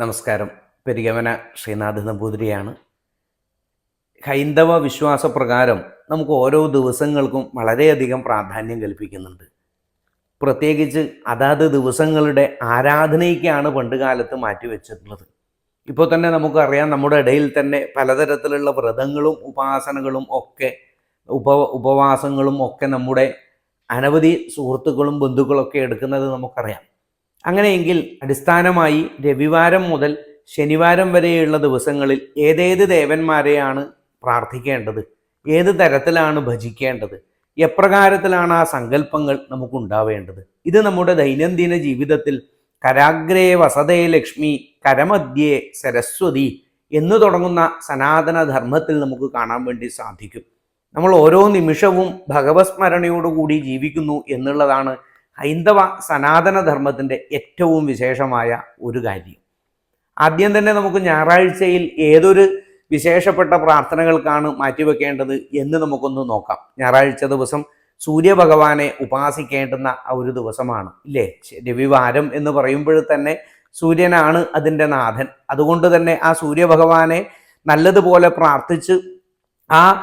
നമസ്കാരം. പെരിയവന ശ്രീനാഥ് നമ്പൂതിരിയാണ്. ഹൈന്ദവ വിശ്വാസ പ്രകാരം നമുക്ക് ഓരോ ദിവസങ്ങൾക്കും വളരെയധികം പ്രാധാന്യം കൽപ്പിക്കുന്നുണ്ട്. പ്രത്യേകിച്ച് അതാത് ദിവസങ്ങളുടെ ആരാധനയ്ക്കാണ് പണ്ടുകാലത്ത് മാറ്റിവെച്ചിട്ടുള്ളത്. ഇപ്പോൾ തന്നെ നമുക്കറിയാം നമ്മുടെ ഇടയിൽ തന്നെ പലതരത്തിലുള്ള വ്രതങ്ങളും ഉപാസനകളും ഒക്കെ ഉപ ഉപവാസങ്ങളും ഒക്കെ നമ്മുടെ അനവധി സുഹൃത്തുക്കളും ബന്ധുക്കളൊക്കെ എടുക്കുന്നത് നമുക്കറിയാം. അങ്ങനെയെങ്കിൽ അടിസ്ഥാനമായി രവിവാരം മുതൽ ശനിവാരം വരെയുള്ള ദിവസങ്ങളിൽ ഏതേത് ദേവന്മാരെയാണ് പ്രാർത്ഥിക്കേണ്ടത്? ഏത് തരത്തിലാണ് ഭജിക്കേണ്ടത്? എപ്രകാരത്തിലാണ് ആ സങ്കല്പങ്ങൾ നമുക്കുണ്ടാവേണ്ടത്? ഇത് നമ്മുടെ ദൈനംദിന ജീവിതത്തിൽ കരാഗ്രേ വസതേ ലക്ഷ്മി കരമധ്യേ സരസ്വതി എന്ന് തുടങ്ങുന്ന സനാതന ധർമ്മത്തിൽ നമുക്ക് കാണാൻ വേണ്ടി സാധിക്കും. നമ്മൾ ഓരോ നിമിഷവും ഭഗവത് സ്മരണയോടുകൂടി ജീവിക്കുന്നു എന്നുള്ളതാണ് ഹൈന്ദവ സനാതനധർമ്മത്തിന്റെ ഏറ്റവും വിശേഷമായ ഒരു കാര്യം. ആദ്യം തന്നെ നമുക്ക് ഞായറാഴ്ചയിൽ ഏതൊരു വിശേഷപ്പെട്ട പ്രാർത്ഥനകൾക്കാണ് മാറ്റിവെക്കേണ്ടത് എന്ന് നമുക്കൊന്ന് നോക്കാം. ഞായറാഴ്ച ദിവസം സൂര്യഭഗവാനെ ഉപാസിക്കേണ്ടുന്ന ഒരു ദിവസമാണ് ഇല്ലേ? രവിവാരം എന്ന് പറയുമ്പോൾ തന്നെ സൂര്യനാണ് അതിന്റെ നാഥൻ. അതുകൊണ്ട് തന്നെ ആ സൂര്യഭഗവാനെ നല്ലതുപോലെ പ്രാർത്ഥിച്ച് ആ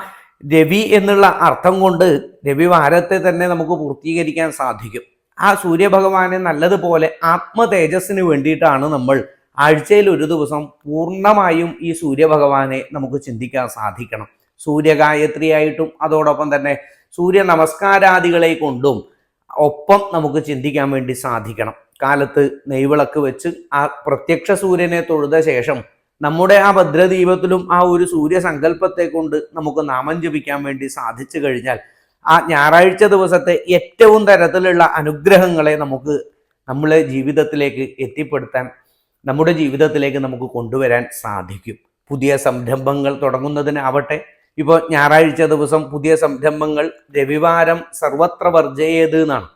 രവി എന്നുള്ള അർത്ഥം കൊണ്ട് രവിവാരത്തെ തന്നെ നമുക്ക് പൂർത്തീകരിക്കാൻ സാധിക്കും. ആ സൂര്യഭഗവാനെ നല്ലതുപോലെ ആത്മതേജസ്സിന് വേണ്ടിയിട്ടാണ് നമ്മൾ ആഴ്ചയിൽ ഒരു ദിവസം പൂർണമായും ഈ സൂര്യഭഗവാനെ നമുക്ക് ചിന്തിക്കാൻ സാധിക്കണം. സൂര്യഗായത്രിയായിട്ടും അതോടൊപ്പം തന്നെ സൂര്യ നമസ്കാരാദികളെ കൊണ്ടും ഒപ്പം നമുക്ക് ചിന്തിക്കാൻ വേണ്ടി സാധിക്കണം. കാലത്ത് നെയ്വിളക്ക് വെച്ച് ആ പ്രത്യക്ഷ സൂര്യനെ തൊഴുത ശേഷം നമ്മുടെ ആ ഭദ്രദീപത്തിലും ആ ഒരു സൂര്യസങ്കല്പത്തെ കൊണ്ട് നമുക്ക് നാമം ജപിക്കാൻ വേണ്ടി സാധിച്ചു കഴിഞ്ഞാൽ ആ ഞായറാഴ്ച ദിവസത്തെ ഏറ്റവും തരത്തിലുള്ള അനുഗ്രഹങ്ങളെ നമുക്ക് നമ്മളെ ജീവിതത്തിലേക്ക് എത്തിപ്പെടുത്താൻ നമ്മുടെ ജീവിതത്തിലേക്ക് നമുക്ക് കൊണ്ടുവരാൻ സാധിക്കും. പുതിയ സംരംഭങ്ങൾ തുടങ്ങുന്നതിനാവട്ടെ. ഇപ്പോൾ ഞായറാഴ്ച ദിവസം പുതിയ സംരംഭങ്ങൾ രവിവാരം സർവത്ര വർജയേത് എന്നാണ്.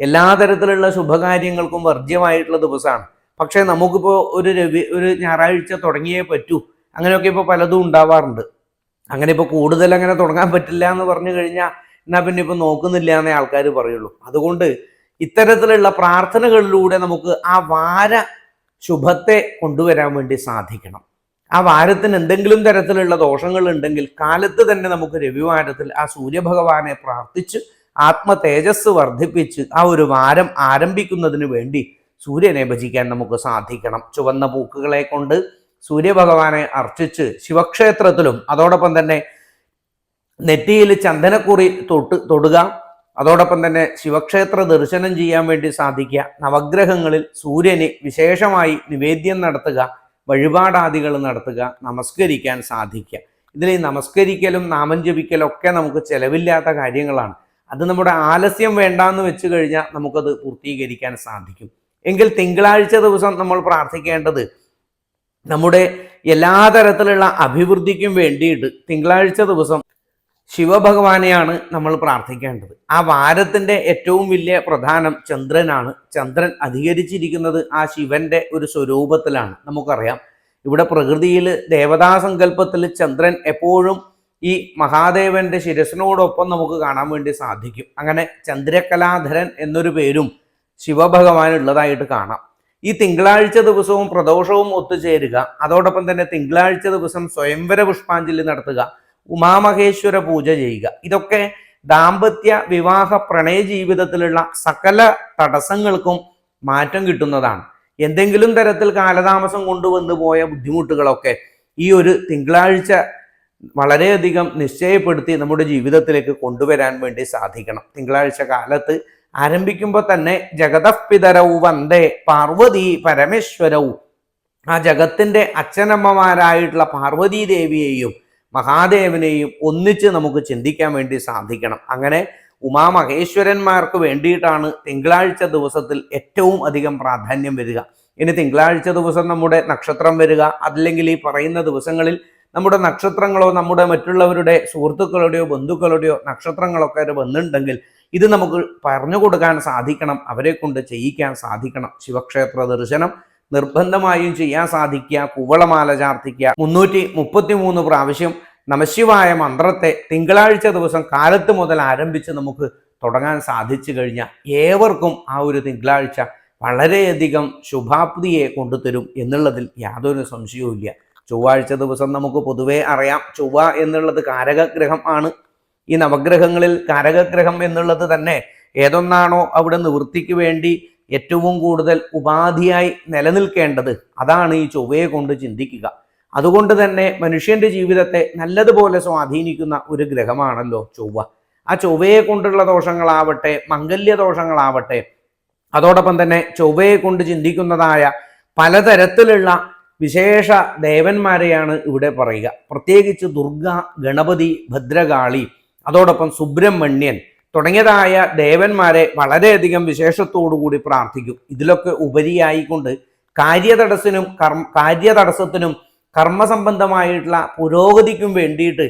എല്ലാ തരത്തിലുള്ള ശുഭകാര്യങ്ങൾക്കും വർജ്യമായിട്ടുള്ള ദിവസമാണ്. പക്ഷേ നമുക്കിപ്പോൾ ഒരു രവി ഒരു ഞായറാഴ്ച തുടങ്ങിയേ പറ്റൂ. അങ്ങനെയൊക്കെ ഇപ്പോൾ പലതും ഉണ്ടാവാറുണ്ട്. അങ്ങനെ ഇപ്പോൾ കൂടുതൽ അങ്ങനെ തുടങ്ങാൻ പറ്റില്ല എന്ന് പറഞ്ഞു കഴിഞ്ഞാൽ എന്നാൽ പിന്നെ ഇപ്പം നോക്കുന്നില്ല എന്നേ ആൾക്കാർ പറയുള്ളൂ. അതുകൊണ്ട് ഇത്തരത്തിലുള്ള പ്രാർത്ഥനകളിലൂടെ നമുക്ക് ആ വാര ശുഭത്തെ കൊണ്ടുവരാൻ വേണ്ടി സാധിക്കണം. ആ വാരത്തിന് എന്തെങ്കിലും തരത്തിലുള്ള ദോഷങ്ങൾ ഉണ്ടെങ്കിൽ കാലത്ത് തന്നെ നമുക്ക് രവിവാരത്തിൽ ആ സൂര്യഭഗവാനെ പ്രാർത്ഥിച്ച് ആത്മ തേജസ് വർദ്ധിപ്പിച്ച് ആ ഒരു വാരം ആരംഭിക്കുന്നതിന് വേണ്ടി സൂര്യനെ ഭജിക്കാൻ നമുക്ക് സാധിക്കണം. ചുവന്ന പൂക്കുകളെ കൊണ്ട് സൂര്യഭഗവാനെ അർച്ചിച്ച് ശിവക്ഷേത്രത്തിലും അതോടൊപ്പം തന്നെ നെറ്റിയിൽ ചന്ദനക്കുറി തൊട്ട് തൊടുക. അതോടൊപ്പം തന്നെ ശിവക്ഷേത്ര ദർശനം ചെയ്യാൻ വേണ്ടി സാധിക്കുക. നവഗ്രഹങ്ങളിൽ സൂര്യന് വിശേഷമായി നിവേദ്യം നടത്തുക. വഴിപാടാദികൾ നടത്തുക. നമസ്കരിക്കാൻ സാധിക്കുക. ഇതിൽ നമസ്കരിക്കലും നാമം ജപിക്കലും ഒക്കെ നമുക്ക് ചെലവില്ലാത്ത കാര്യങ്ങളാണ്. അത് നമ്മുടെ ആലസ്യം വേണ്ടാന്ന് വെച്ച് കഴിഞ്ഞാൽ നമുക്കത് പൂർത്തീകരിക്കാൻ സാധിക്കും. എങ്കിൽ തിങ്കളാഴ്ച ദിവസം നമ്മൾ പ്രാർത്ഥിക്കേണ്ടത് നമ്മുടെ എല്ലാ തരത്തിലുള്ള അഭിവൃദ്ധിക്കും വേണ്ടിയിട്ട് തിങ്കളാഴ്ച ദിവസം ശിവഭഗവാനെയാണ് നമ്മൾ പ്രാർത്ഥിക്കേണ്ടത്. ആ വാരത്തിന്റെ ഏറ്റവും വലിയ പ്രധാനം ചന്ദ്രനാണ്. ചന്ദ്രൻ അധികരിച്ചിരിക്കുന്നത് ആ ശിവന്റെ ഒരു സ്വരൂപത്തിലാണ്. നമുക്കറിയാം. ഇവിടെ പ്രകൃതിയിൽ ദേവതാസങ്കല്പത്തിൽ ചന്ദ്രൻ എപ്പോഴും ഈ മഹാദേവന്റെ ശിരസിനോടൊപ്പം നമുക്ക് കാണാൻ വേണ്ടി സാധിക്കും. അങ്ങനെ ചന്ദ്രകലാധരൻ എന്നൊരു പേരും ശിവഭഗവാനുള്ളതായിട്ട് കാണാം. ഈ തിങ്കളാഴ്ച ദിവസവും പ്രദോഷവും ഒത്തുചേരുക. അതോടൊപ്പം തന്നെ തിങ്കളാഴ്ച ദിവസം സ്വയംവര പുഷ്പാഞ്ജലി നടത്തുക. ഉമാമഹേശ്വര പൂജ ചെയ്യുക. ഇതൊക്കെ ദാമ്പത്യ വിവാഹ പ്രണയ ജീവിതത്തിലുള്ള സകല തടസ്സങ്ങൾക്കും മാറ്റം കിട്ടുന്നതാണ്. എന്തെങ്കിലും തരത്തിൽ കാലതാമസം കൊണ്ടുവന്നു പോയ ബുദ്ധിമുട്ടുകളൊക്കെ ഈ ഒരു തിങ്കളാഴ്ച വളരെയധികം നിശ്ചയപ്പെടുത്തി നമ്മുടെ ജീവിതത്തിലേക്ക് കൊണ്ടുവരാൻ വേണ്ടി സാധിക്കണം. തിങ്കളാഴ്ച കാലത്ത് ആരംഭിക്കുമ്പോൾ തന്നെ ജഗതപിതരവും വന്ദേ പാർവതി പരമേശ്വരവും ആ ജഗത്തിന്റെ അച്ഛനമ്മമാരായിട്ടുള്ള പാർവതീ ദേവിയെയും മഹാദേവനെയും ഒന്നിച്ച് നമുക്ക് ചിന്തിക്കാൻ വേണ്ടി സാധിക്കണം. അങ്ങനെ ഉമാമഹേശ്വരന്മാർക്ക് വേണ്ടിയിട്ടാണ് തിങ്കളാഴ്ച ദിവസത്തിൽ ഏറ്റവും അധികം പ്രാധാന്യം വരിക. ഇനി തിങ്കളാഴ്ച ദിവസം നമ്മുടെ നക്ഷത്രം വരിക. അല്ലെങ്കിൽ ഈ പറയുന്ന ദിവസങ്ങളിൽ നമ്മുടെ നക്ഷത്രങ്ങളോ നമ്മുടെ മറ്റുള്ളവരുടെ സുഹൃത്തുക്കളുടെയോ ബന്ധുക്കളുടെയോ നക്ഷത്രങ്ങളൊക്കെ വന്നിട്ടുണ്ടെങ്കിൽ ഇത് നമുക്ക് പറഞ്ഞു കൊടുക്കാൻ സാധിക്കണം. അവരെ കൊണ്ട് ചെയ്യിക്കാൻ സാധിക്കണം. ശിവക്ഷേത്ര ദർശനം നിർബന്ധമായും ചെയ്യാൻ സാധിക്കുക കുവളമാല ചാർത്തിക്കുക. മുന്നൂറ്റി മുപ്പത്തി മൂന്ന് പ്രാവശ്യം നമശിവായ മന്ത്രത്തെ തിങ്കളാഴ്ച ദിവസം കാലത്ത് മുതൽ ആരംഭിച്ച് നമുക്ക് തുടങ്ങാൻ സാധിച്ചു കഴിഞ്ഞാൽ ഏവർക്കും ആ ഒരു തിങ്കളാഴ്ച വളരെയധികം ശുഭാപ്തിയെ കൊണ്ടുതരും എന്നുള്ളതിൽ യാതൊരു സംശയവുമില്ല ചൊവ്വാഴ്ച ദിവസം നമുക്ക് പൊതുവേ അറിയാം ചൊവ്വ എന്നുള്ളത് കാരകഗ്രഹം ആണ്. ഈ നവഗ്രഹങ്ങളിൽ കാരകഗ്രഹം എന്നുള്ളത് തന്നെ ഏതൊന്നാണോ അവിടെ നിവൃത്തിക്ക് വേണ്ടി ഏറ്റവും കൂടുതൽ ഉപാധിയായി നിലനിൽക്കേണ്ടത് അതാണ് ഈ ചൊവ്വയെ കൊണ്ട് ചിന്തിക്കുക. അതുകൊണ്ട് തന്നെ മനുഷ്യന്റെ ജീവിതത്തെ നല്ലതുപോലെ സ്വാധീനിക്കുന്ന ഒരു ഗ്രഹമാണല്ലോ ചൊവ്വ. ആ ചൊവ്വയെ കൊണ്ടുള്ള ദോഷങ്ങളാവട്ടെ മംഗല്യ ദോഷങ്ങളാവട്ടെ അതോടൊപ്പം തന്നെ ചൊവ്വയെ കൊണ്ട് ചിന്തിക്കുന്നതായ പലതരത്തിലുള്ള വിശേഷ ദേവന്മാരെയാണ് ഇവിടെ പറയുക. പ്രത്യേകിച്ച് ദുർഗ ഗണപതി ഭദ്രകാളി അതോടൊപ്പം സുബ്രഹ്മണ്യൻ തുടങ്ങിയതായ ദേവന്മാരെ വളരെയധികം വിശേഷത്തോടുകൂടി പ്രാർത്ഥിക്കും. ഇതിലൊക്കെ ഉപരിയായിക്കൊണ്ട് കാര്യതടസ്സിനും കർമ്മ കാര്യതടസ്സത്തിനും കർമ്മസംബന്ധമായിട്ടുള്ള പുരോഗതിക്കും വേണ്ടിയിട്ട്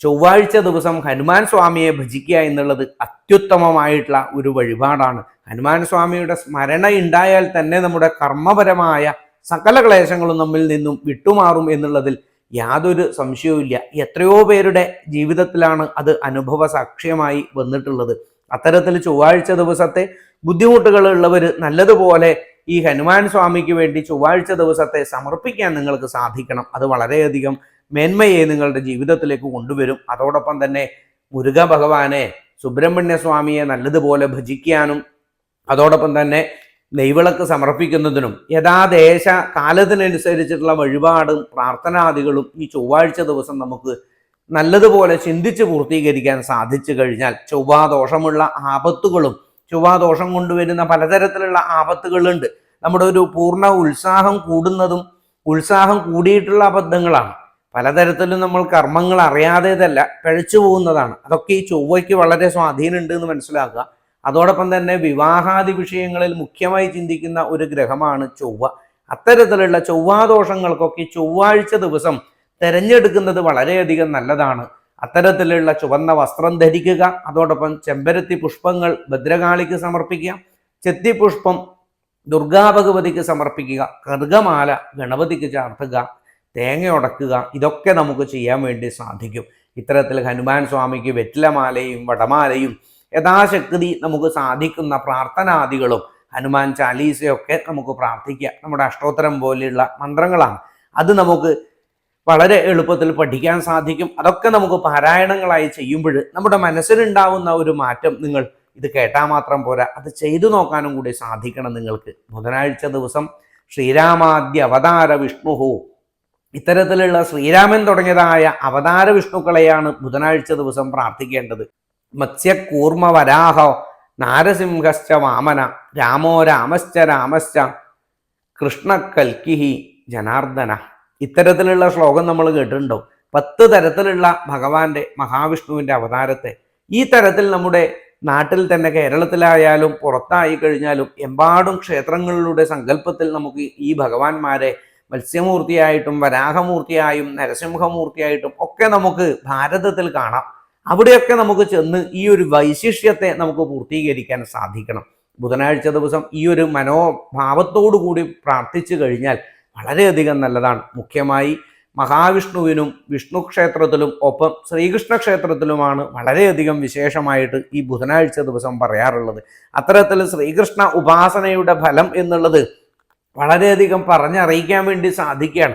ചൊവ്വാഴ്ച ദിവസം ഹനുമാൻ സ്വാമിയെ ഭജിക്കുക എന്നുള്ളത് അത്യുത്തമമായിട്ടുള്ള ഒരു വഴിപാടാണ്. ഹനുമാൻ സ്വാമിയുടെ സ്മരണ ഉണ്ടായാൽ തന്നെ നമ്മുടെ കർമ്മപരമായ സകല ക്ലേശങ്ങളും നമ്മിൽ നിന്നും വിട്ടുമാറും എന്നുള്ളതിൽ യാതൊരു സംശയവുമില്ല എത്രയോ പേരുടെ ജീവിതത്തിലാണ് അത് അനുഭവ സാക്ഷ്യമായി വന്നിട്ടുള്ളത്. അത്തരത്തിൽ ചൊവ്വാഴ്ച ദിവസത്തെ ബുദ്ധിമുട്ടുകൾ ഉള്ളവർ നല്ലതുപോലെ ഈ ഹനുമാൻ സ്വാമിക്ക് വേണ്ടി ചൊവ്വാഴ്ച ദിവസത്തെ സമർപ്പിക്കാൻ നിങ്ങൾക്ക് സാധിക്കണം. അത് വളരെയധികം മേന്മയെ നിങ്ങളുടെ ജീവിതത്തിലേക്ക് കൊണ്ടുവരും. അതോടൊപ്പം തന്നെ മുരുക ഭഗവാനെ സുബ്രഹ്മണ്യ സ്വാമിയെ നല്ലതുപോലെ ഭജിക്കാനും അതോടൊപ്പം തന്നെ നെയ്വിളക്ക് സമർപ്പിക്കുന്നതിനും യഥാദേശ കാലത്തിനനുസരിച്ചിട്ടുള്ള വഴിപാടും പ്രാർത്ഥനാദികളും ഈ ചൊവ്വാഴ്ച ദിവസം നമുക്ക് നല്ലതുപോലെ ചിന്തിച്ച് പൂർത്തീകരിക്കാൻ സാധിച്ചു കഴിഞ്ഞാൽ ചൊവ്വാദോഷമുള്ള ആപത്തുകളും ചൊവ്വാദോഷം കൊണ്ടുവരുന്ന പലതരത്തിലുള്ള ആപത്തുകളുണ്ട്. നമ്മുടെ ഒരു പൂർണ ഉത്സാഹം കൂടുന്നതും ഉത്സാഹം കൂടിയിട്ടുള്ള അബദ്ധങ്ങളാണ്. പലതരത്തിലും നമ്മൾ കർമ്മങ്ങൾ അറിയാതെതല്ല പിഴച്ചു പോകുന്നതാണ്. അതൊക്കെ ഈ ചൊവ്വയ്ക്ക് വളരെ സ്വാധീനമുണ്ട് എന്ന് മനസ്സിലാക്കുക. അതോടൊപ്പം തന്നെ വിവാഹാദി വിഷയങ്ങളിൽ മുഖ്യമായി ചിന്തിക്കുന്ന ഒരു ഗ്രഹമാണ് ചൊവ്വ. അത്തരത്തിലുള്ള ചൊവ്വാദോഷങ്ങൾക്കൊക്കെ ചൊവ്വാഴ്ച ദിവസം തിരഞ്ഞെടുക്കുന്നത് വളരെയധികം നല്ലതാണ്. അത്തരത്തിലുള്ള ചുവന്ന വസ്ത്രം ധരിക്കുക അതോടൊപ്പം ചെമ്പരത്തി പുഷ്പങ്ങൾ ഭദ്രകാളിക്ക് സമർപ്പിക്കുക ചെത്തിപ്പുഷ്പം ദുർഗാഭഗവതിക്ക് സമർപ്പിക്കുക കർഗമാല ഗണപതിക്ക് ചാർത്തുക തേങ്ങ ഉടക്കുക ഇതൊക്കെ നമുക്ക് ചെയ്യാൻ വേണ്ടി സാധിക്കും. ഇത്തരത്തിൽ ഹനുമാൻ സ്വാമിക്ക് വെറ്റിലമാലയും വടമാലയും യഥാശക്തി നമുക്ക് സാധിക്കുന്ന പ്രാർത്ഥനാദികളും ഹനുമാൻ ചാലീസയൊക്കെ നമുക്ക് പ്രാർത്ഥിക്കുക. നമ്മുടെ അഷ്ടോത്തരം പോലെയുള്ള മന്ത്രങ്ങളാണ്. അത് നമുക്ക് വളരെ എളുപ്പത്തിൽ പഠിക്കാൻ സാധിക്കും. അതൊക്കെ നമുക്ക് പാരായണങ്ങളായി ചെയ്യുമ്പോൾ നമ്മുടെ മനസ്സിലുണ്ടാവുന്ന ഒരു മാറ്റം നിങ്ങൾ ഇത് കേട്ടാൽ മാത്രം പോരാ. അത് ചെയ്തു നോക്കാനും കൂടി സാധിക്കണം നിങ്ങൾക്ക്. ബുധനാഴ്ച ദിവസം ശ്രീരാമാദ്യ അവതാര വിഷ്ണുഹു. ഇത്തരത്തിലുള്ള ശ്രീരാമൻ തുടങ്ങിയതായ അവതാര വിഷ്ണുക്കളെയാണ് ബുധനാഴ്ച ദിവസം പ്രാർത്ഥിക്കേണ്ടത്. മത്സ്യക്കൂർമ്മ വരാഹോ നാരസിംഹശ്ച വാമന. രാമോ രാമശ്ച രാമശ്ച. കൃഷ്ണ കൽക്കിഹി ജനാർദ്ദന. ഇത്തരത്തിലുള്ള ശ്ലോകം നമ്മൾ കേട്ടിട്ടുണ്ടോ? പത്ത് തരത്തിലുള്ള ഭഗവാന്റെ മഹാവിഷ്ണുവിന്റെ അവതാരത്തെ. ഈ തരത്തിൽ നമ്മുടെ നാട്ടിൽ തന്നെ കേരളത്തിലായാലും പുറത്തായി കഴിഞ്ഞാലും എമ്പാടും ക്ഷേത്രങ്ങളിലൂടെ സങ്കല്പത്തിൽ നമുക്ക് ഈ ഭഗവാന്മാരെ മത്സ്യമൂർത്തിയായിട്ടും വരാഹമൂർത്തിയായും നരസിംഹമൂർത്തിയായിട്ടും ഒക്കെ നമുക്ക് ഭാരതത്തിൽ കാണാം. അവിടെയൊക്കെ നമുക്ക് ചെന്ന് ഈ ഒരു വൈശിഷ്ട്യത്തെ നമുക്ക് പൂർത്തീകരിക്കാൻ സാധിക്കണം. ബുധനാഴ്ച ദിവസം ഈ ഒരു മനോഭാവത്തോടു കൂടി പ്രാർത്ഥിച്ചു കഴിഞ്ഞാൽ വളരെയധികം നല്ലതാണ്. മുഖ്യമായി മഹാവിഷ്ണുവിനും വിഷ്ണു ക്ഷേത്രത്തിലും ഒപ്പം ശ്രീകൃഷ്ണ ക്ഷേത്രത്തിലുമാണ് വളരെയധികം വിശേഷമായിട്ട് ഈ ബുധനാഴ്ച ദിവസം പറയാറുള്ളത്. അത്തരത്തിൽ ശ്രീകൃഷ്ണ ഉപാസനയുടെ ഫലം എന്നുള്ളത് വളരെയധികം പറഞ്ഞറിയിക്കാൻ വേണ്ടി സാധിക്കുകയാണ്.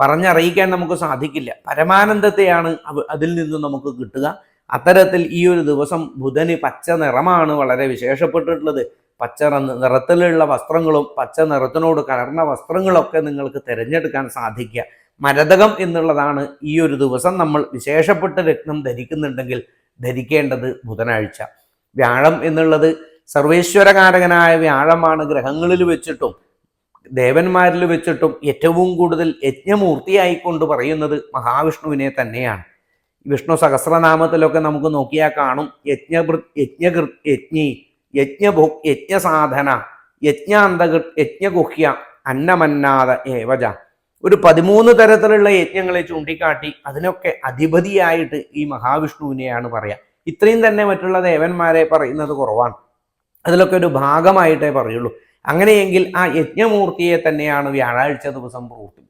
പറഞ്ഞറിയിക്കാൻ നമുക്ക് സാധിക്കില്ല. പരമാനന്ദത്തെയാണ് അതിൽ നിന്ന് നമുക്ക് കിട്ടുക. അത്തരത്തിൽ ഈ ഒരു ദിവസം ബുധന് പച്ച നിറമാണ് വളരെ വിശേഷപ്പെട്ടിട്ടുള്ളത്. പച്ച നിറത്തിലുള്ള വസ്ത്രങ്ങളും പച്ച നിറത്തിനോട് കലർന്ന വസ്ത്രങ്ങളൊക്കെ നിങ്ങൾക്ക് തിരഞ്ഞെടുക്കാൻ സാധിക്കുക. മരതകം എന്നുള്ളതാണ് ഈ ഒരു ദിവസം നമ്മൾ വിശേഷപ്പെട്ട രത്നം ധരിക്കുന്നുണ്ടെങ്കിൽ ധരിക്കേണ്ടത് ബുധനാഴ്ച. വ്യാഴം എന്നുള്ളത് സർവേശ്വരകാരകനായ വ്യാഴമാണ്. ഗ്രഹങ്ങളിൽ വെച്ചിട്ടും ദേവന്മാരിൽ വെച്ചിട്ടും ഏറ്റവും കൂടുതൽ യജ്ഞമൂർത്തിയായിക്കൊണ്ട് പറയുന്നത് മഹാവിഷ്ണുവിനെ തന്നെയാണ്. വിഷ്ണു സഹസ്രനാമത്തിലൊക്കെ നമുക്ക് നോക്കിയാൽ കാണും യജ്ഞകൃ യജ്ഞകൃ യജ്ഞി യജ്ഞഭോ യജ്ഞസാധന യജ്ഞാന്തകൃ യജ്ഞഗുഹ്യ അന്നമന്നാഥ ഏവജ. ഒരു പതിമൂന്ന് തരത്തിലുള്ള യജ്ഞങ്ങളെ ചൂണ്ടിക്കാട്ടി അതിനൊക്കെ അധിപതിയായിട്ട് ഈ മഹാവിഷ്ണുവിനെയാണ് പറയാം. ഇത്രയും തന്നെ മറ്റുള്ള ദേവന്മാരെ പറയുന്നത് കുറവാണ്. അതിലൊക്കെ ഒരു ഭാഗമായിട്ടേ പറയുള്ളൂ. അങ്ങനെയെങ്കിൽ ആ യജ്ഞമൂർത്തിയെ തന്നെയാണ് വ്യാഴാഴ്ച ദിവസം പൂർത്തി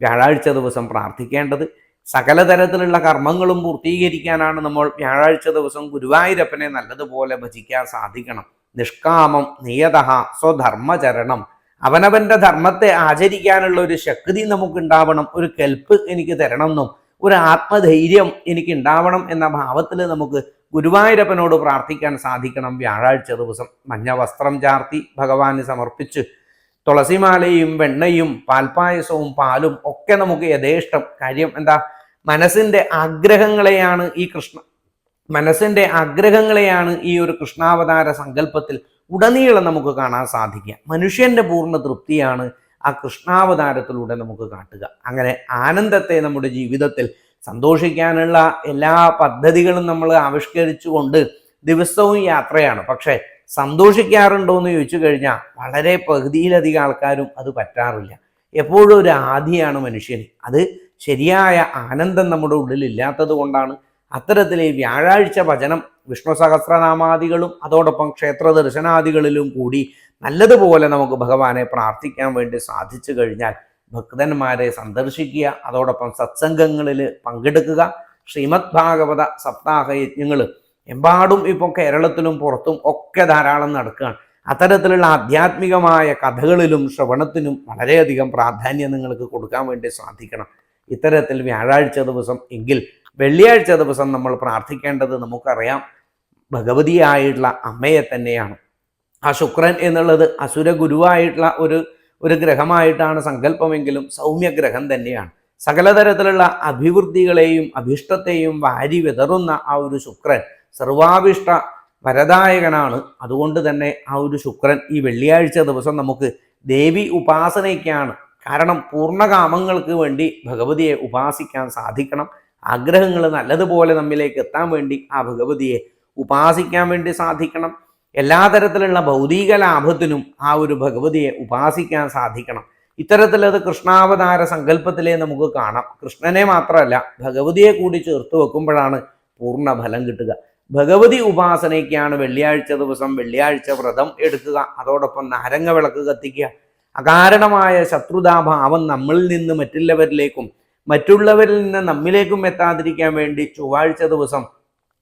വ്യാഴാഴ്ച ദിവസം പ്രാർത്ഥിക്കേണ്ടത്. സകല തരത്തിലുള്ള കർമ്മങ്ങളും പൂർത്തീകരിക്കാനാണ് നമ്മൾ വ്യാഴാഴ്ച ദിവസം ഗുരുവായൂരപ്പനെ നല്ലതുപോലെ ഭജിക്കാൻ സാധിക്കണം. നിഷ്കാമം നിയത സ്വധർമ്മചരണം. അവനവന്റെ ധർമ്മത്തെ ആചരിക്കാനുള്ള ഒരു ശക്തി നമുക്കുണ്ടാവണം. ഒരു കെൽപ്പ് എനിക്ക് തരണം എന്നും ഒരു ആത്മധൈര്യം എനിക്ക് ഉണ്ടാവണം എന്ന ഭാവത്തിൽ നമുക്ക് ഗുരുവായൂരപ്പനോട് പ്രാർത്ഥിക്കാൻ സാധിക്കണം. വ്യാഴാഴ്ച ദിവസം മഞ്ഞ വസ്ത്രം ചാർത്തി ഭഗവാന് സമർപ്പിച്ച് തുളസിമാലയും വെണ്ണയും പാൽപ്പായസവും പാലും ഒക്കെ നമുക്ക് യഥേഷ്ടം. കാര്യം എന്താ? മനസ്സിന്റെ ആഗ്രഹങ്ങളെയാണ് ഈ കൃഷ്ണ മനസ്സിന്റെ ആഗ്രഹങ്ങളെയാണ് ഈ ഒരു കൃഷ്ണാവതാര സങ്കല്പത്തിൽ ഉടനീളം നമുക്ക് കാണാൻ സാധിക്കുക. മനുഷ്യന്റെ പൂർണ തൃപ്തിയാണ് ആ കൃഷ്ണാവതാരത്തിലൂടെ നമുക്ക് കാട്ടുക. അങ്ങനെ ആനന്ദത്തെ നമ്മുടെ ജീവിതത്തിൽ സന്തോഷിക്കാനുള്ള എല്ലാ പദ്ധതികളും നമ്മൾ ആവിഷ്കരിച്ചുകൊണ്ട് ദിവസവും യാത്രയാണ്. പക്ഷേ സന്തോഷിക്കാറുണ്ടോ എന്ന് ചോദിച്ചു കഴിഞ്ഞാൽ വളരെ പകുതിയിലധികം ആൾക്കാരും അത് പറ്റാറില്ല. എപ്പോഴും ഒരു ആധിയാണ് മനുഷ്യന് അത് ശരിയായ ആനന്ദം നമ്മുടെ ഉള്ളിൽ ഇല്ലാത്തത് കൊണ്ടാണ്. അത്തരത്തിൽ ഈ വ്യാഴാഴ്ച ഭജനം വിഷ്ണു സഹസ്രനാമാദികളും അതോടൊപ്പം ക്ഷേത്ര ദർശനാദികളിലും കൂടി നല്ലതുപോലെ നമുക്ക് ഭഗവാനെ പ്രാർത്ഥിക്കാൻ വേണ്ടി സാധിച്ചു കഴിഞ്ഞാൽ ഭക്തന്മാരെ സന്ദർശിക്കുക അതോടൊപ്പം സത്സംഗങ്ങളിൽ പങ്കെടുക്കുക. ശ്രീമദ് ഭാഗവത സപ്താഹ യജ്ഞങ്ങൾ എമ്പാടും ഇപ്പോൾ കേരളത്തിലും പുറത്തും ഒക്കെ ധാരാളം നടക്കുകയാണ്. അത്തരത്തിലുള്ള ആധ്യാത്മികമായ കഥകളിലും ശ്രവണത്തിനും വളരെയധികം പ്രാധാന്യം നിങ്ങൾക്ക് കൊടുക്കാൻ വേണ്ടി സാധിക്കണം. ഇത്തരത്തിൽ വ്യാഴാഴ്ച ദിവസം എങ്കിൽ വെള്ളിയാഴ്ച ദിവസം നമ്മൾ പ്രാർത്ഥിക്കേണ്ടത് നമുക്കറിയാം ഭഗവതിയായിട്ടുള്ള അമ്മയെ തന്നെയാണ്. ആ ശുക്രൻ എന്നുള്ളത് അസുര ഗുരുവായിട്ടുള്ള ഒരു ഒരു ഗ്രഹമായിട്ടാണ് സങ്കല്പമെങ്കിലും സൗമ്യഗ്രഹം തന്നെയാണ്. സകലതരത്തിലുള്ള അഭിവൃദ്ധികളെയും അഭിഷ്ടത്തെയും വാരി വിതറുന്ന ആ ഒരു ശുക്രൻ സർവാഭിഷ്ട വരദായകനാണ്. അതുകൊണ്ട് തന്നെ ആ ഒരു ശുക്രൻ ഈ വെള്ളിയാഴ്ച ദിവസം നമുക്ക് ദേവി ഉപാസനയ്ക്കാണ്. കാരണം പൂർണകാമങ്ങൾക്ക് വേണ്ടി ഭഗവതിയെ ഉപാസിക്കാൻ സാധിക്കണം. ആഗ്രഹങ്ങൾ നല്ലതുപോലെ നമ്മിലേക്ക് എത്താൻ വേണ്ടി ആ ഭഗവതിയെ ഉപാസിക്കാൻ വേണ്ടി സാധിക്കണം. എല്ലാ തരത്തിലുള്ള ഭൗതിക ലാഭത്തിനും ആ ഒരു ഭഗവതിയെ ഉപാസിക്കാൻ സാധിക്കണം. ഇത്തരത്തിലത് കൃഷ്ണാവതാര സങ്കല്പത്തിലേ നമുക്ക് കാണാം. കൃഷ്ണനെ മാത്രമല്ല ഭഗവതിയെ കൂടി ചേർത്ത് വെക്കുമ്പോഴാണ് പൂർണ ഫലം കിട്ടുക. ഭഗവതി ഉപാസനയ്ക്കാണ് വെള്ളിയാഴ്ച ദിവസം വെള്ളിയാഴ്ച വ്രതം എടുക്കുക. അതോടൊപ്പം നാരങ്ങ വിളക്ക് കത്തിക്കുക. അകാരണമായ ശത്രുതാഭാവം നമ്മളിൽ നിന്ന് മറ്റുള്ളവരിലേക്കും മറ്റുള്ളവരിൽ നിന്ന് നമ്മിലേക്കും എത്താതിരിക്കാൻ വേണ്ടി ചൊവ്വാഴ്ച ദിവസം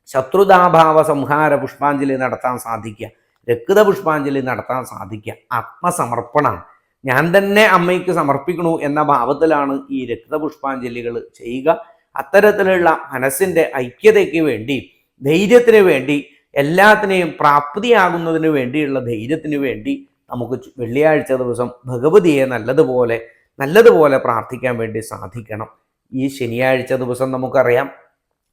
ശത്രുതാഭാവ സംഹാര പുഷ്പാഞ്ജലി നടത്താൻ സാധിക്കുക. രക്ത പുഷ്പാഞ്ജലി നടത്താൻ സാധിക്കുക. ആത്മസമർപ്പണം. ഞാൻ തന്നെ അമ്മയ്ക്ക് സമർപ്പിക്കണു എന്ന ഭാവത്തിലാണ് ഈ രക്ത പുഷ്പാഞ്ജലികൾ ചെയ്യുക. അത്തരത്തിലുള്ള മനസ്സിന്റെ ഐക്യതയ്ക്ക് വേണ്ടി ധൈര്യത്തിന് വേണ്ടി എല്ലാത്തിനെയും പ്രാപ്തിയാകുന്നതിന് വേണ്ടിയുള്ള ധൈര്യത്തിന് വേണ്ടി നമുക്ക് വെള്ളിയാഴ്ച ദിവസം ഭഗവതിയെ നല്ലതുപോലെ നല്ലതുപോലെ പ്രാർത്ഥിക്കാൻ വേണ്ടി സാധിക്കണം. ഈ ശനിയാഴ്ച ദിവസം നമുക്കറിയാം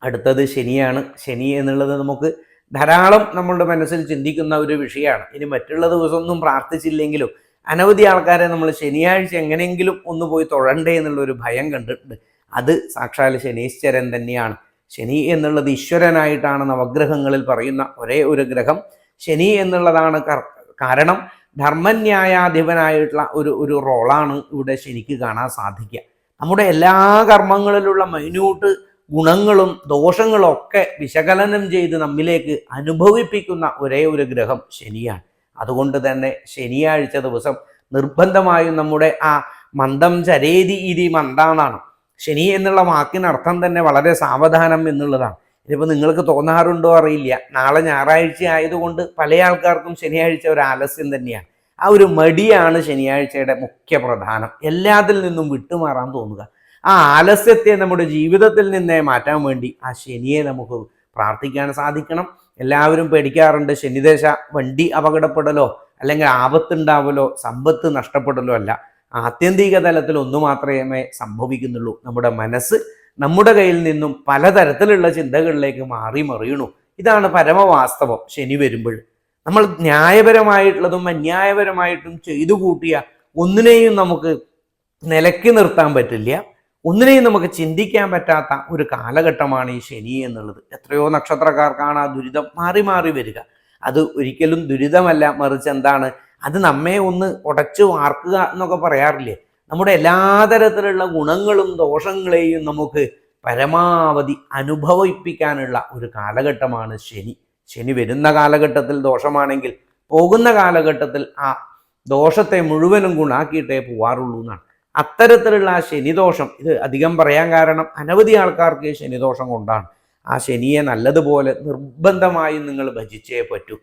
അടുത്തത് ശനിയാണ്. ശനി എന്നുള്ളത് നമുക്ക് ധാരാളം നമ്മളുടെ മനസ്സിൽ ചിന്തിക്കുന്ന ഒരു വിഷയമാണ്. ഇനി മറ്റുള്ള ദിവസമൊന്നും പ്രാർത്ഥിച്ചില്ലെങ്കിലും അനവധി ആൾക്കാരെ നമ്മൾ ശനിയാഴ്ച എങ്ങനെയെങ്കിലും ഒന്ന് പോയി തൊഴണ്ടേ എന്നുള്ള ഒരു ഭയം കണ്ടിട്ടുണ്ട്. അത് സാക്ഷാൽ ശനീശ്വരൻ തന്നെയാണ്. ശനി എന്നുള്ളത് ഈശ്വരനായിട്ടാണ് നവഗ്രഹങ്ങളിൽ പറയുന്ന ഒരേ ഒരു ഗ്രഹം. ശനി എന്നുള്ളതാണ് കാരണം ധർമ്മന്യായാധിപനായിട്ടുള്ള ഒരു ഒരു റോളാണ് ഇവിടെ ശനിക്ക് കാണാൻ സാധിക്കുക. നമ്മുടെ എല്ലാ കർമ്മങ്ങളിലുള്ള മൈന്യൂട്ട് ഗുണങ്ങളും ദോഷങ്ങളും ഒക്കെ വിശകലനം ചെയ്ത് നമ്മിലേക്ക് അനുഭവിപ്പിക്കുന്ന ഒരേ ഒരു ഗ്രഹം ശനിയാണ്. അതുകൊണ്ട് തന്നെ ശനിയാഴ്ച ദിവസം നിർബന്ധമായും നമ്മുടെ ആ മന്ദം ചരേതി ഇതി മന്ദാണ് ശനി എന്നുള്ള വാക്കിനർത്ഥം തന്നെ വളരെ സാവധാനം എന്നുള്ളതാണ്. ഇനിയിപ്പോൾ നിങ്ങൾക്ക് തോന്നാറുണ്ടോ അറിയില്ല. നാളെ ഞായറാഴ്ച ആയതുകൊണ്ട് പല ആൾക്കാർക്കും ശനിയാഴ്ച ഒരു ആലസ്യം തന്നെയാണ്. ആ ഒരു മടിയാണ് ശനിയാഴ്ചയുടെ മുഖ്യ പ്രധാനം എല്ലാത്തിൽ നിന്നും വിട്ടുമാറാൻ തോന്നുക. ആ ആലസ്യത്തെ നമ്മുടെ ജീവിതത്തിൽ നിന്നേ മാറ്റാൻ വേണ്ടി ആ ശനിയെ നമുക്ക് പ്രാർത്ഥിക്കാൻ സാധിക്കണം. എല്ലാവരും പേടിക്കാറുണ്ട് ശനിദേശ വണ്ടി അപകടപ്പെടലോ അല്ലെങ്കിൽ ആപത്തുണ്ടാവലോ സമ്പത്ത് നഷ്ടപ്പെടലോ അല്ല. ആത്യന്തിക തലത്തിൽ ഒന്നു മാത്രമേ സംഭവിക്കുന്നുള്ളൂ. നമ്മുടെ മനസ്സ് നമ്മുടെ കയ്യിൽ നിന്നും പലതരത്തിലുള്ള ചിന്തകളിലേക്ക് മാറി മറിയണു ഇതാണ് പരമവാസ്തവം ശനി വരുമ്പോൾ. നമ്മൾ ന്യായപരമായിട്ടുള്ളതും അന്യായപരമായിട്ടും ചെയ്തു കൂട്ടിയ ഒന്നിനെയും നമുക്ക് നിലക്കി നിർത്താൻ പറ്റില്ല. ഒന്നിനെയും നമുക്ക് ചിന്തിക്കാൻ പറ്റാത്ത ഒരു കാലഘട്ടമാണ് ഈ ശനി എന്നുള്ളത്. എത്രയോ നക്ഷത്രക്കാർക്കാണ് ആ ദുരിതം മാറി മാറി വരിക. അത് ഒരിക്കലും ദുരിതമല്ല. മറിച്ച് എന്താണ്? അത് നമ്മെ ഒന്ന് ഉടച്ചു വാർക്കുക എന്നൊക്കെ പറയാറില്ലേ? നമ്മുടെ എല്ലാ തരത്തിലുള്ള ഗുണങ്ങളും ദോഷങ്ങളെയും നമുക്ക് പരമാവധി അനുഭവിപ്പിക്കാനുള്ള ഒരു കാലഘട്ടമാണ് ശനി. ശനി വരുന്ന കാലഘട്ടത്തിൽ ദോഷമാണെങ്കിൽ പോകുന്ന കാലഘട്ടത്തിൽ ആ ദോഷത്തെ മുഴുവനും ഗുണാക്കിയിട്ടേ പോവാറുള്ളൂ എന്നാണ് അത്തരത്തിലുള്ള ആ ശനിദോഷം ഇത് അധികം പറയാൻ കാരണം അനവധി ആൾക്കാർക്ക് ശനിദോഷം കൊണ്ടാണ്. ആ ശനിയെ നല്ലതുപോലെ നിർബന്ധമായും നിങ്ങൾ ഭജിച്ചേ പറ്റൂ.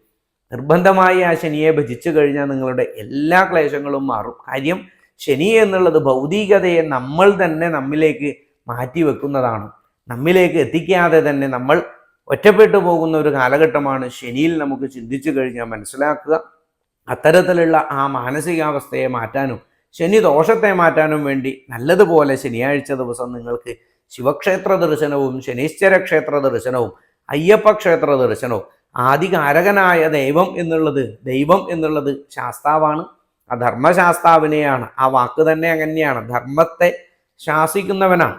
നിർബന്ധമായി ആ ശനിയെ ഭജിച്ചു കഴിഞ്ഞാൽ നിങ്ങളുടെ എല്ലാ ക്ലേശങ്ങളും മാറും. കാര്യം ശനി എന്നുള്ളത് ഭൗതികതയെ നമ്മൾ തന്നെ നമ്മിലേക്ക് മാറ്റി വെക്കുന്നതാണ്. നമ്മിലേക്ക് എത്തിക്കാതെ തന്നെ നമ്മൾ ഒറ്റപ്പെട്ടു പോകുന്ന ഒരു കാലഘട്ടമാണ് ശനിയിൽ നമുക്ക് ചിന്തിച്ചു കഴിഞ്ഞാൽ മനസ്സിലാക്കുക. അത്തരത്തിലുള്ള ആ മാനസികാവസ്ഥയെ മാറ്റാനും ശനി ദോഷത്തെ മാറ്റാനും വേണ്ടി നല്ലതുപോലെ ശനിയാഴ്ച ദിവസം നിങ്ങൾക്ക് ശിവക്ഷേത്ര ദർശനവും ശനീശ്വര ക്ഷേത്ര ദർശനവും അയ്യപ്പ ക്ഷേത്ര ദർശനവും ആദികാരകനായ ദൈവം എന്നുള്ളത് ദൈവം എന്നുള്ളത് ശാസ്താവാണ്. ആ ധർമ്മശാസ്താവിനെയാണ് ആ വാക്ക് തന്നെ അങ്ങനെയാണ്. ധർമ്മത്തെ ശാസിക്കുന്നവനാണ്.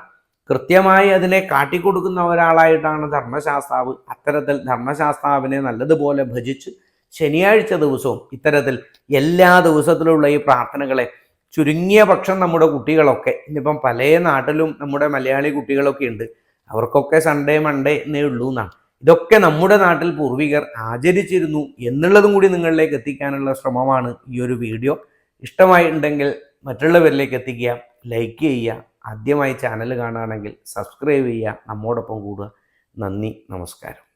കൃത്യമായി അതിനെ കാട്ടിക്കൊടുക്കുന്ന ഒരാളായിട്ടാണ് ധർമ്മശാസ്താവ്. അത്തരത്തിൽ ധർമ്മശാസ്താവിനെ നല്ലതുപോലെ ഭജിച്ച് ശനിയാഴ്ച ദിവസവും ഇത്തരത്തിൽ എല്ലാ ദിവസത്തിലുള്ള ഈ പ്രാർത്ഥനകളെ ചുരുങ്ങിയ പക്ഷം നമ്മുടെ കുട്ടികളൊക്കെ ഇന്നിപ്പം പല നാട്ടിലും നമ്മുടെ മലയാളി കുട്ടികളൊക്കെ ഉണ്ട്. അവർക്കൊക്കെ സൺഡേ മൺഡേ എന്നേ ഉള്ളൂ എന്നാണ്. ഇതൊക്കെ നമ്മുടെ നാട്ടിൽ പൂർവികർ ആചരിച്ചിരുന്നു എന്നുള്ളതും കൂടി നിങ്ങളിലേക്ക് എത്തിക്കാനുള്ള ശ്രമമാണ് ഈ ഒരു വീഡിയോ. ഇഷ്ടമായിട്ടുണ്ടെങ്കിൽ മറ്റുള്ളവരിലേക്ക് എത്തിക്കുക ലൈക്ക് ചെയ്യുക ആദ്യമായി ചാനൽ കാണുകയാണെങ്കിൽ സബ്സ്ക്രൈബ് ചെയ്യുക നമ്മോടൊപ്പം കൂടുക. നന്ദി നമസ്കാരം.